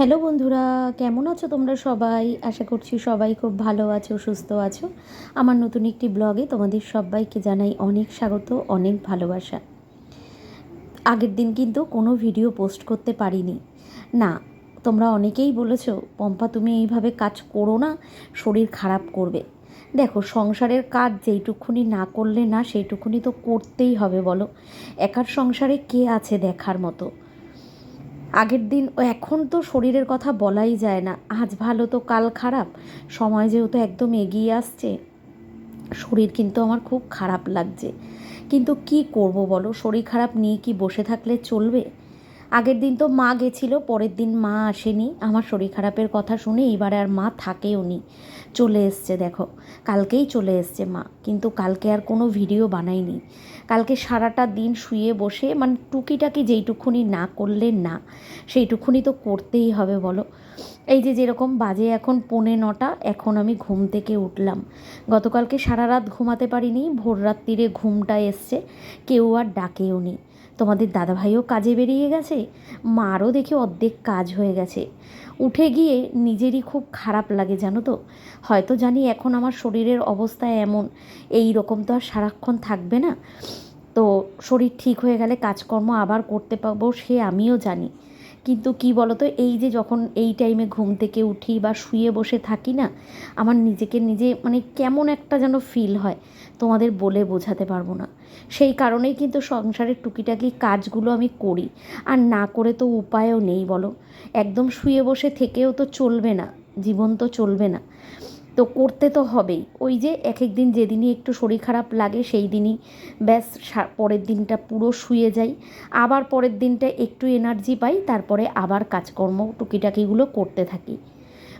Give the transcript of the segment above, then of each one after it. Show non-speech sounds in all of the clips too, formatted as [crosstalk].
Hello বন্ধুরা, কেমন আছো তোমরা সবাই? আশা করছি সবাই খুব ভালো আছো, সুস্থ আছো। আমার নতুন একটি ব্লগে তোমাদের সবাইকে জানাই অনেক স্বাগত, অনেক ভালোবাসা। আগের দিন কিন্তু কোনো ভিডিও পোস্ট করতে পারিনি। না, তোমরা অনেকেই বলেছ, পম্পা তুমি এইভাবে কাজ করো না, শরীর খারাপ করবে। দেখো, সংসারের কাজ যেইটুকুনি না করলে না, সেইটুকুনি তো করতেই হবে, বলো। একার সংসারে কে আছে দেখার মতো? আগের দিন ও এখন তো শরীরের কথা বলাই যায় না। আজ ভালো তো কাল খারাপ। সময় যেহেতু একদম এগিয়ে আসছে, শরীর কিন্তু আমার খুব খারাপ লাগছে। কিন্তু কি করব বলো? শরীর খারাপ নিয়ে কি বসে থাকলে চলবে? আগের দিন তো মা গেছিল, পরের দিন মা আসেনি। আমার শরীর খারাপের কথা শুনে এবারে আর মা থাকেও নি। চলে এসছে, দেখো। কালকেই চলে এসছে মা, কিন্তু কালকে আর কোনো ভিডিও বানাইনি। কালকে সারাটা দিন শুয়ে বসে মানে টুকিটাকি যেইটুকুনি না করলে না, সেইটুকুনি তো করতেই হবে, বলো। এই যে যেরকম বাজে এখন পৌনে নটা, এখন আমি ঘুম থেকে উঠলাম। গতকালকে সারা রাত ঘুমাতে পারিনি, ভোর রাত্রিরে ঘুমটা এসছে, কেউ আর ডাকেও নি। তোমাদের দাদাভাইও কাজে বেরিয়ে গেছে? মারও দেখে অর্ধেক কাজ হয়ে গেছে। উঠে গিয়ে নিজেরই খুব খারাপ লাগে, জানো তো। হয়তো জানি এখন আমার শরীরের অবস্থা এমন। এই রকম তো আর সারাক্ষণ থাকবে না। তো শরীর ঠিক হয়ে গেলে কাজকর্ম আবার করতে পারব সে আমিও জানি। কিন্তু কি বলতো, এই যে যখন এই টাইমে ঘুম থেকে উঠি বা শুয়ে বসে থাকি না, আমার নিজেকে নিজে মানে কেমন একটা যেন ফিল হয়। তোমাদের বলে বোঝাতে পারব না। সেই কারণেই কিন্তু সংসারের টুকিটাকি কাজগুলো আমি করি। আর না করে তো উপায়ও নেই বলো। একদম শুয়ে বসে থেকেও তো চলবে না। জীবন তো চলবে না। তো করতে তো হবেই। ওই যে এক এক দিন যেদিনই একটু শরীর খারাপ লাগে সেই দিনই ব্যাস পরের দিনটা পুরো শুয়ে যাই। আবার পরের দিনটা একটু এনার্জি পাই, তারপরে আবার কাজকর্ম টুকিটাকিগুলো করতে থাকি।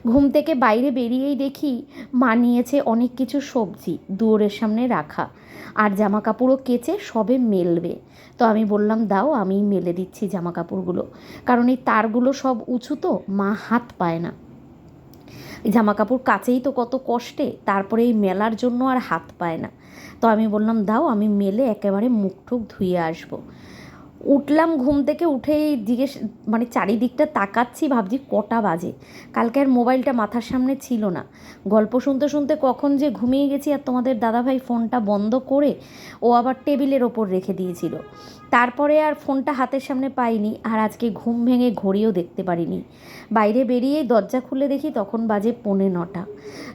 ঘুম থেকে বাইরে বেরিয়েই দেখি মা নিয়েছে অনেক কিছু সবজি দুয়ারের সামনে রাখা। আর জামা কাপড়ও কেচে সবে মেলবে। তো আমি বললাম, দাও আমি মেলে দিচ্ছি জামা কাপড়গুলো কারণ এই তারগুলো সব উঁচু তো, মা হাত পায় না। জামা কাপড় কাচেই তো কত কষ্টে, তারপরে এই মেলার জন্য আর হাত পায় না। তো আমি বললাম, দাও, আমি মেলে একেবারে মুখ টুক ধুয়ে আসব। উঠলাম ঘুম থেকে উঠেই জিজ্ঞেস মানে চারিদিকটা তাকাচ্ছি, ভাবছি কটা বাজে। কালকে আর মোবাইলটা মাথার সামনে ছিল না। গল্প শুনতে শুনতে কখন যে ঘুমিয়ে গেছি আর তোমাদের দাদাভাই ফোনটা বন্ধ করে ও আবার টেবিলের ওপর রেখে দিয়েছিল। তারপরে আর ফোনটা হাতের সামনে পাইনি আর আজকে ঘুম ভেঙে ঘড়িও দেখতে পারিনি। বাইরে বেরিয়েই দরজা খুলে দেখি তখন বাজে পৌনে নটা।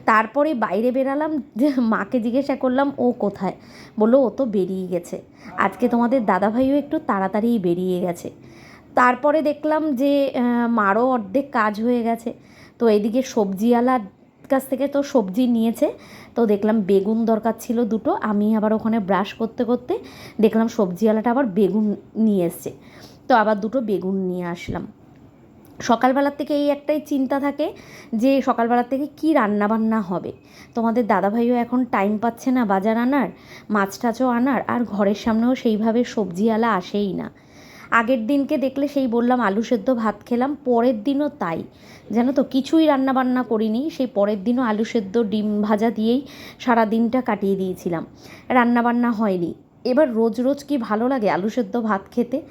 তারপরে বাইরে বেরালাম মাকে জিজ্ঞাসা করলাম, ও কোথায়? বলল, ও তো বেরিয়ে গেছে। আজকে তোমাদের দাদাভাইও একটু তাড়াতাড়িই বেরিয়ে গেছে। তারপরে দেখলাম যে মারও অর্ধেক কাজ হয়ে গেছে। তো এদিকে সবজিওয়ালার কাছ থেকে তো সবজি নিয়েছে, তো দেখলাম বেগুন দরকার ছিল দুটো, আমি আবার ওখানে ব্রাশ করতে করতে দেখলাম সবজিওয়ালাটা আবার বেগুন নিয়ে এসছে। তো আবার দুটো বেগুন নিয়ে আসলাম। সকালবেলার থেকে এই একটাই চিন্তা থাকে যে সকালবেলার থেকে কি রান্না বান্না হবে। তোমাদের দাদাভাইও এখন টাইম পাচ্ছে না বাজার আনার মাছ টাছও আনার, আর ঘরের সামনেও সেইভাবে সবজিওয়ালা আসেই না। আগের দিনকে দেখলে সেই বললাম আলু সেদ্ধ ভাত খেলাম, পরের দিনও তাই। জানো তো, কিছুই রান্না বান্না করিনি, সেই পরের দিনও আলু সেদ্ধ, ডিম ভাজা দিয়েই সারা দিনটা কাটিয়ে দিয়েছিলাম। রান্নাবান্না হয়নি। এবার রোজ রোজ কি ভালো লাগে আলু সেদ্ধ ভাত খেতে?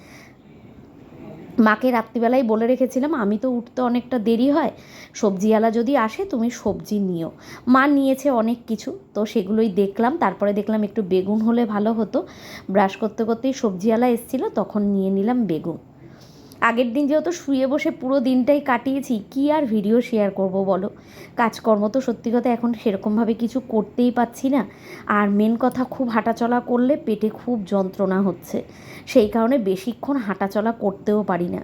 মাকে রাত্রিবেলায় বলে রেখেছিলাম, আমি তো উঠতে অনেকটা দেরি হয়, সবজিওয়ালা যদি আসে তুমি সবজি নিও। মা নিয়েছে অনেক কিছু, তো সেগুলোই দেখলাম। তারপরে দেখলাম একটু বেগুন হলে ভালো হতো। ব্রাশ করতে করতেই সবজিওয়ালা এসেছিল, তখন নিয়ে নিলাম বেগুন। আগের দিন যেহেতু শুয়ে বসে পুরো দিনটাই কাটিয়েছি, কি আর ভিডিও শেয়ার করব বলো? কাজকর্ম তো সত্যি কথা এখন সেরকমভাবে কিছু করতেই পাচ্ছি না। আর মেন কথা খুব হাঁটাচলা করলে পেটে খুব যন্ত্রণা হচ্ছে। সেই কারণে বেশিক্ষণ হাঁটাচলা করতেও পারি না।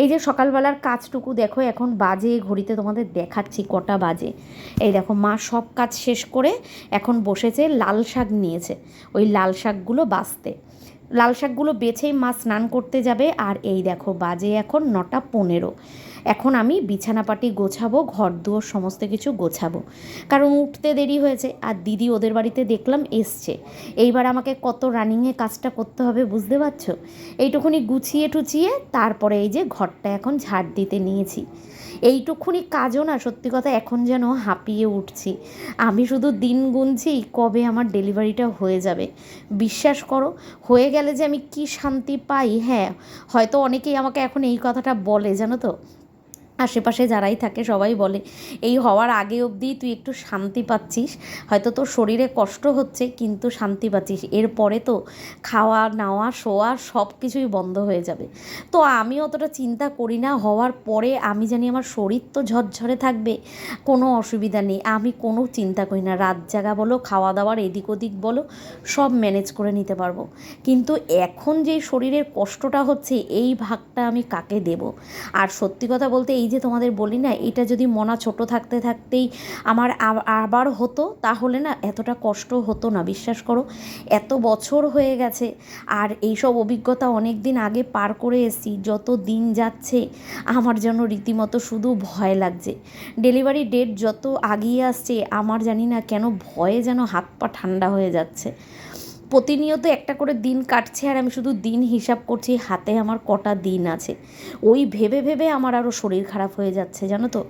এই যে সকালবেলার কাজটুকু দেখো, এখন বাজে, ঘড়িতে তোমাদের দেখাচ্ছি কটা বাজে। এই দেখো, মা সব কাজ শেষ করে এখন বসেছে লাল শাক নিয়েছে। ওই লাল শাকগুলো বাঁচতে। লাল শাকগুলো বেছেই মা স্নান করতে যাবে। আর এই দেখো, বাজে এখন নটা পনেরো। এখন আমি বিছানাপাটি গোছাবো, ঘর দুয়ার সমস্ত কিছু গোছাবো। কারণ উঠতে দেরি হয়েছে, আর দিদি ওদের বাড়িতে দেখলাম এসছে। এইবার আমাকে কত রানিংয়ে কাজটা করতে হবে বুঝতে পারছ? এইটুকুনি গুছিয়ে টুচিয়ে তারপরে এই যে ঘরটা এখন ঝাড় দিতে নিয়েছি। এইটুকুনি কাজও না, সত্যি কথা এখন যেন হাঁপিয়ে উঠছি। আমি শুধু দিন গুনছি কবে আমার ডেলিভারিটা হয়ে যাবে। বিশ্বাস করো, হয়ে গেলে যে আমি কি শান্তি পাই হ্যাঁ হয়তো অনেকেই আমাকে এখন এই কথাটা বলে, জানো তো? আশেপাশে যারাই থাকে সবাই বলে, এই হওয়ার আগে অবধি তুই একটু শান্তি পাচ্ছিস। হয়তো তোর শরীরে কষ্ট হচ্ছে, কিন্তু শান্তি পাচ্ছিস। এরপরে তো খাওয়া, নাওয়া, শোয়া সব কিছুই বন্ধ হয়ে যাবে। তো আমি অতটা চিন্তা করি না, হওয়ার পরে আমি জানি আমার শরীর তো ঝরঝরে থাকবে, কোনো অসুবিধা নেই। আমি কোনো চিন্তা করি না, রাত জাগা বলো, খাওয়া দাওয়ার এদিক ওদিক বলো, সব ম্যানেজ করে নিতে পারব। কিন্তু এখন যে শরীরের কষ্টটা হচ্ছে, এই ভাগটা আমি কাকে দেব? আর সত্যি কথা বলতে এই যে তোমাদের বলি না, এটা যদি মনা ছোট থাকতে থাকতেই আমার আবার হতো, তাহলে না এতটা কষ্ট হতো না, বিশ্বাস করো। এত বছর হয়ে গেছে, আর এইসব অভিজ্ঞতা অনেক দিন আগে পার করে এসেছি, যত দিন যাচ্ছে, আমার যেন রীতিমতো শুধু ভয় লাগছে। ডেলিভারি ডেট যত আগিয়ে আসছে, আমার জানি না কেন ভয়ে যেন হাত পা ঠান্ডা হয়ে যাচ্ছে। প্রতিনিয়ত একটা করে দিন কাটছে আর আমি শুধু দিন হিসাব করছি, হাতে আমার কটা দিন আছে। ওই ভেবে ভেবে আমার আরও শরীর খারাপ হয়ে যাচ্ছে, জানো তো?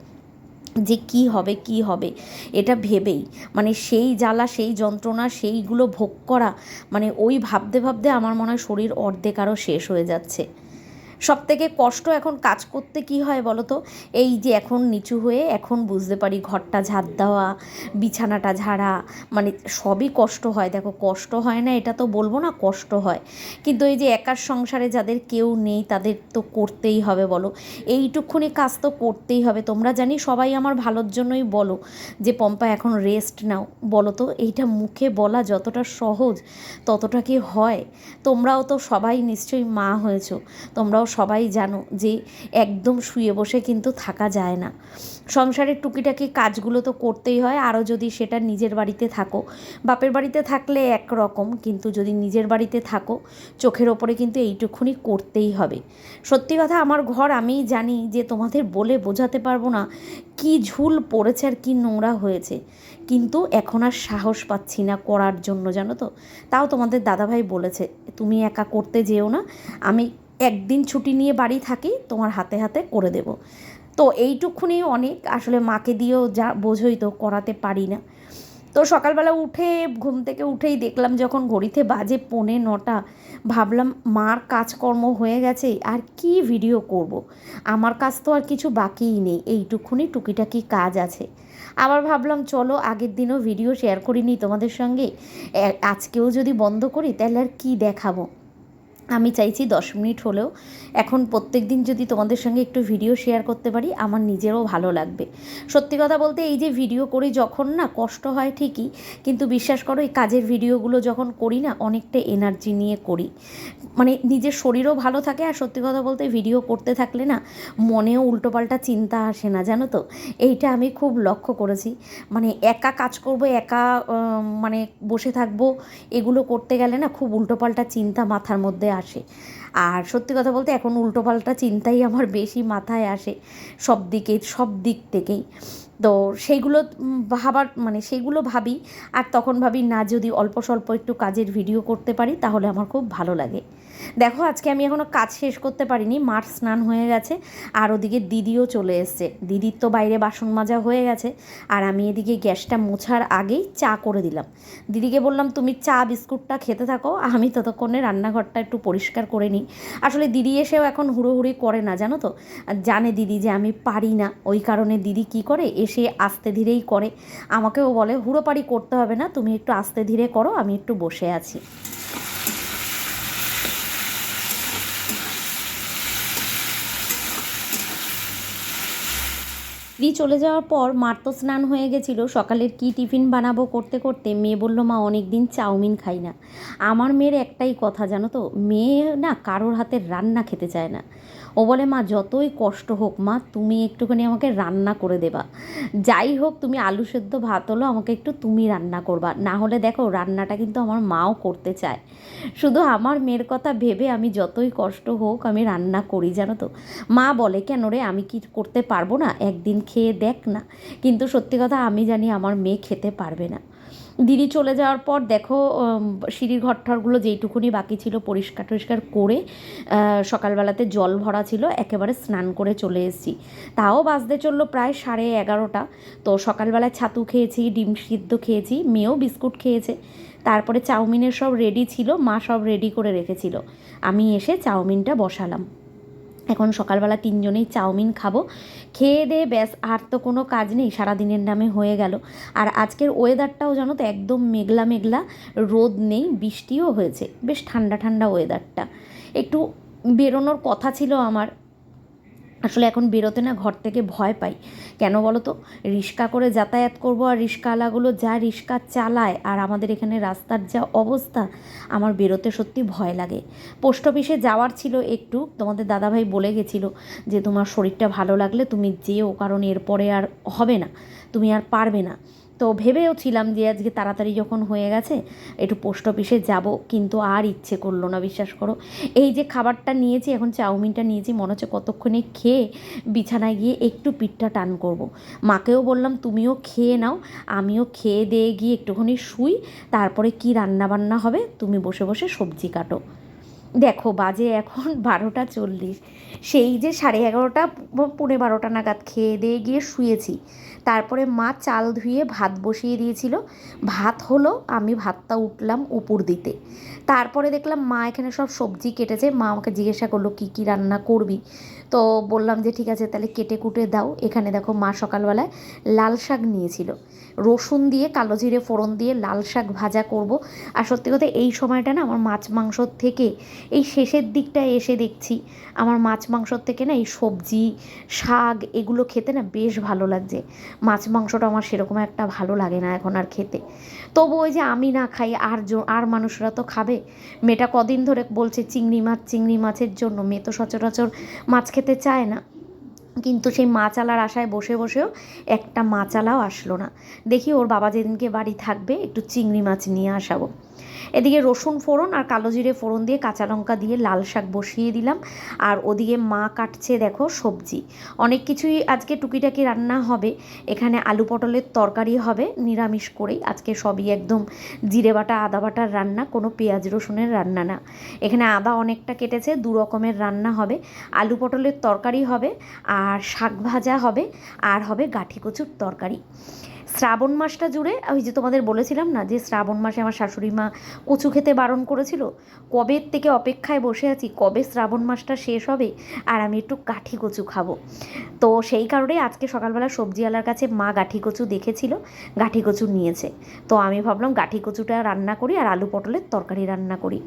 যে কি হবে কি হবে, এটা ভেবেই। মানে সেই জ্বালা, সেই যন্ত্রণা, সেইগুলো ভোগ করা মানে ওই ভাবতে ভাবতে আমার মনে হয় শরীর অর্ধেক আরও শেষ হয়ে যাচ্ছে। সব থেকে কষ্ট এখন কাজ করতে কি হয় বলো তো? এই যে এখন নিচু হয়ে এখন বুঝতে পারি ঘরটা ঝাড় দেওয়া, বিছানাটা ঝাড়া মানে সবই কষ্ট হয়। দেখো, কষ্ট হয় না, এটা তো বলব না, কষ্ট হয়। কিন্তু এই যে একার সংসারে যাদের কেউ নেই, তাদের তো করতেই হবে বলো। এইটুকুনি কাজ তো করতেই হবে। তোমরা জানি সবাই আমার ভালোর জন্যই বলো যে, পম্পা, এখন রেস্ট নাও। বলো তো, এইটা মুখে বলা যতটা সহজ, ততটা কি হয়? তোমরাও তো সবাই নিশ্চয়ই মা হয়েছো। তোমরাও সবাই জানো যে একদম শুয়ে বসে কিন্তু থাকা যায় না। সংসারের টুকিটাকি কাজগুলো তো করতেই হয়, আরও যদি সেটা নিজের বাড়িতে থাকো। বাপের বাড়িতে থাকলে একরকম, কিন্তু যদি নিজের বাড়িতে থাকো, চোখের ওপরে কিন্তু এইটুকুনি করতেই হবে। সত্যি কথা, আমার ঘর আমিই জানি যে তোমাদের বলে বোঝাতে পারব না কি ঝুল পড়েছে আর কি নোংরা হয়েছে। কিন্তু এখন আর সাহস পাচ্ছি না করার জন্য, জানো তো? তাও তোমাদের দাদাভাই বলেছে, তুমি একা করতে যেও না, আমি একদিন ছুটি নিয়ে বাড়ি থাকি, তোমার হাতে হাতে করে দেব। তো এইটুকুনি অনেক, আসলে মাকে দিয়েও যা বোঝোই তো করাতে পারি না। তো সকালবেলা উঠে, ঘুম থেকে উঠেই দেখলাম যখন ঘড়িতে বাজে পৌনে নটা, ভাবলাম, মার কাজকর্ম হয়ে গেছে, আর কি ভিডিও করব। আমার কাজ তো আর কিছু বাকিই নেই, এইটুকুনি টুকিটাকি কাজ আছে। আবার ভাবলাম, চলো, আগের দিনও ভিডিও শেয়ার করিনি তোমাদের সঙ্গে আজকেও যদি বন্ধ করি, তাহলে আর কী দেখাবো? আমি চাইছি দশ মিনিট হলেও এখন প্রত্যেক দিন যদি তোমাদের সঙ্গে একটু ভিডিও শেয়ার করতে পারি, আমার নিজেরও ভালো লাগবে। সত্যি কথা বলতে এই যে ভিডিও করি যখন না কষ্ট হয় ঠিকই, কিন্তু বিশ্বাস করো এই কাজের ভিডিওগুলো যখন করি না, অনেকটা এনার্জি নিয়ে করি। মানে নিজের শরীরও ভালো থাকে আর সত্যি কথা বলতে ভিডিও করতে থাকলে না মনেও উল্টোপাল্টা চিন্তা আসে না, জানো তো? এইটা আমি খুব লক্ষ্য করেছি। মানে একা কাজ করব, একা মানে বসে থাকব, এগুলো করতে গেলে না খুব উল্টোপাল্টা চিন্তা মাথার মধ্যে আসে। আর সত্যি কথা বলতে এখন উল্টোপাল্টা চিন্তাই আমার বেশি মাথায় আসে সব দিকে, সব দিক থেকেই। তো সেইগুলো ভাবার মানে সেগুলো ভাবি। আর তখন ভাবি, না, যদি অল্প স্বল্প একটু কাজের ভিডিও করতে পারি, তাহলে আমার খুব ভালো লাগে। দেখো, আজকে আমি এখনও কাজ শেষ করতে পারিনি মার স্নান হয়ে গেছে, আর ওদিকে দিদিও চলে এসছে। দিদির তো বাইরে বাসন মাজা হয়ে গেছে, আর আমি এদিকে গ্যাসটা মোছার আগেই চা করে দিলাম। দিদিকে বললাম, তুমি চা, বিস্কুটটা খেতে থাকো, আমি ততক্ষণে রান্নাঘরটা একটু পরিষ্কার করে নিই। আসলে দিদি এসেও এখন হুড়োহুড়ি করে না, জানো তো? জানে দিদি যে আমি পারি না, ওই কারণে দিদি কি করে? এসে আস্তে ধীরেই করে। আমাকেও বলে, হুড়োপাড়ি করতে হবে না, তুমি একটু আস্তে ধীরে করো, আমি একটু বসে আছি। দিদি চলে যাওয়ার পর মার তো স্নান হয়ে গেছিল। সকালের কি টিফিন বানাবো করতে করতে মেয়ে বলল, মা অনেক দিন চাউমিন খাই না। আমার মেয়ের একটাই কথা, জানো তো, মেয়ে না কারোর হাতের রান্না খেতে চায় না। ও বলে, মা, যতই কষ্ট হোক, মা, তুমি একটুখানি আমাকে রান্না করে দেবা। যাই হোক, তুমি আলু সেদ্ধ, ভাত হলো, আমাকে একটু তুমি রান্না করবা। না হলে দেখো, রান্নাটা কিন্তু আমার মাও করতে চায়। শুধু আমার মেয়ের কথা ভেবে আমি যতই কষ্ট হোক, আমি রান্না করি, জানো তো। মা বলে, কেন রে, আমি কি করতে পারব না? একদিন খেয়ে দেখ না। কিন্তু সত্যি কথা, আমি জানি আমার মেয়ে খেতে পারবে না। দিদি চলে যাওয়ার পর দেখো সিঁড়ির ঘরঠরগুলো যেইটুকুনি বাকি ছিল পরিষ্কার টরিষ্কার করে সকালবেলাতে জল ভরা ছিল, একেবারে স্নান করে চলে এসেছি। তাও বাজতে চলল প্রায় সাড়ে এগারোটা। তো সকালবেলায় ছাতু খেয়েছি, ডিম সিদ্ধ খেয়েছি, মেয়েও বিস্কুট খেয়েছে। তারপরে চাউমিনের সব রেডি ছিল, মা সব রেডি করে রেখেছিল। আমি এসে চাউমিনটা বসালাম। এখন সকালবেলা তিনজনেই চাউমিন খাব। খেয়ে দেয়ে ব্যাস, আর তো কোনো কাজ নেই, সারাদিনের নামে হয়ে গেল। আর আজকের ওয়েদারটাও জানো তো একদম মেঘলা মেঘলা, রোদ নেই, বৃষ্টিও হয়েছে, বেশ ঠান্ডা ঠান্ডা ওয়েদারটা একটু বেরোনোর কথা ছিল আমার আসলে এখন বেরোতে না ঘর থেকে ভয় পাই। কেন বলো তো রিক্সা করে যাতায়াত করব আর রিক্সাওয়ালাগুলো যা রিক্সা চালায় আর আমাদের এখানে রাস্তার যা অবস্থা, আমার বেরোতে সত্যি ভয় লাগে। পোস্ট অফিসে যাওয়ার ছিল একটু, তোমাদের দাদাভাই বলে গেছিল যে, তোমার শরীরটা ভালো লাগলে তুমি যেও, কারণ এরপরে আর হবে না, তুমি আর পারবে না। তো ভেবেও ছিলাম যে আজকে তাড়াতাড়ি যখন হয়ে গেছে, একটু পোস্ট অফিসে যাব, কিন্তু আর ইচ্ছে করল না, বিশ্বাস করো এই যে খাবারটা নিয়েছি, এখন চাউমিনটা নিয়েছি, মনে হচ্ছে কতক্ষণে খেয়ে বিছানায় গিয়ে একটু পিঠটা টান করব। মাকেও বললাম, তুমিও খেয়ে নাও, আমিও খেয়ে দিয়ে গিয়ে একটুখানি শুই, তারপরে কি রান্না বান্না হবে, তুমি বসে বসে সবজি কাটো দেখো বাজে এখন [laughs] বারোটা চল্লিশ। সেই যে সাড়ে এগারোটা পৌনে বারোটা নাগাদ খেয়ে দিয়ে গিয়ে শুয়েছি। তারপরে মা চাল ধুয়ে ভাত বসিয়ে দিয়েছিল। ভাত হলো, আমি ভাতটা উঠলাম উপর দিতে। তারপরে দেখলাম মা এখানে সব সবজি কেটেছে। মা আমাকে জিজ্ঞাসা করল, কী কী রান্না করবি? তো বললাম যে ঠিক আছে, তাহলে কেটে কুটে দাও। এখানে দেখো মা সকালবেলায় লাল শাক নিয়েছিল। রসুন দিয়ে, কালো জিরে ফোড়ন দিয়ে লাল শাক ভাজা করব। আর সত্যি কথা এই সময়টা না আমার মাছ মাংসর থেকে এই শেষের দিকটায় এসে দেখছি। আমার মাছ মাংসর থেকে না এই সবজি, শাক এগুলো খেতে না বেশ ভালো লাগছে। মাছ মাংসটা আমার সেরকম একটা ভালো লাগে না এখন আর খেতে। তবু ওই যে আমি না খাই, আর আর মানুষরা তো খাবে। মেয়েটা কদিন ধরে বলছে চিংড়ি মাছ, চিংড়ি মাছের জন্য। মেয়ে তো সচরাচর মাছ খেতে চায় না। কিন্তু সেই মাচালার আশায় বসে বসেও একটা মাচালাও আসলো না। দেখি ওর বাবা যেদিনকে বাড়ি থাকবে একটু চিংড়ি মাছ নিয়ে আসাবো। এদিকে রসুন ফোড়ন আর কালো জিরে ফোড়ন দিয়ে কাঁচা লঙ্কা দিয়ে লাল শাক বসিয়ে দিলাম। আর ওদিকে মা কাটছে দেখো সবজি। অনেক কিছুই আজকে টুকিটাকি রান্না হবে। এখানে আলু পটলের তরকারি হবে নিরামিষ করেই। আজকে সবই একদম জিরে বাটা, আদা বাটার রান্না, কোনো পেঁয়াজ রসুনের রান্না না। এখানে আদা অনেকটা কেটেছে, দু রকমের রান্না হবে। আলু পটলের তরকারি হবে, আর শাক ভাজা হবে, আর হবে গাঠি কচুর তরকারি। শ্রাবণ মাসটা জুড়ে ওই যে তোমাদের বলেছিলাম না যে শ্রাবণ মাসে আমার শাশুড়ি মা কচু খেতে বারণ করেছিল কবের থেকে অপেক্ষায় বসে আছি, কবে শ্রাবণ মাসটা শেষ হবে, আর আমি একটু কাঠি কচু খাব। তো সেই কারণেই আজকে সকালবেলা সবজিওয়ালার কাছে মা গাঠি কচু দেখেছিল, গাঠি কচু নিয়েছে। তো আমি ভাবলাম গাঠি কচুটা রান্না করি আর আলু পটলের তরকারি রান্না করি।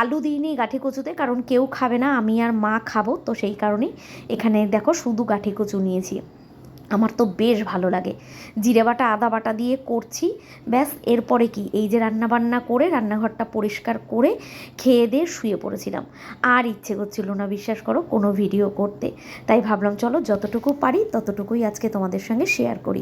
আলু দিইনি গাঠি কচুতে, কারণ কেউ খাবে না, আমি আর মা খাব, তো সেই কারণেই এখানে দেখো শুধু গাঠি কচু নিয়েছি। আমার তো বেশ ভালো লাগে। জিরে বাটা, আদা বাটা দিয়ে করছি। ব্যাস, এরপরে কি? এই যে রান্না বান্না করে, রান্নাঘরটা পরিষ্কার করে খেয়ে দিয়ে শুয়ে পড়েছিলাম। আর ইচ্ছে করছিল না, বিশ্বাস করো, কোনো ভিডিও করতে। তাই ভাবলাম, চলো, যতটুকু পারি, ততটুকুই আজকে তোমাদের সঙ্গে শেয়ার করি।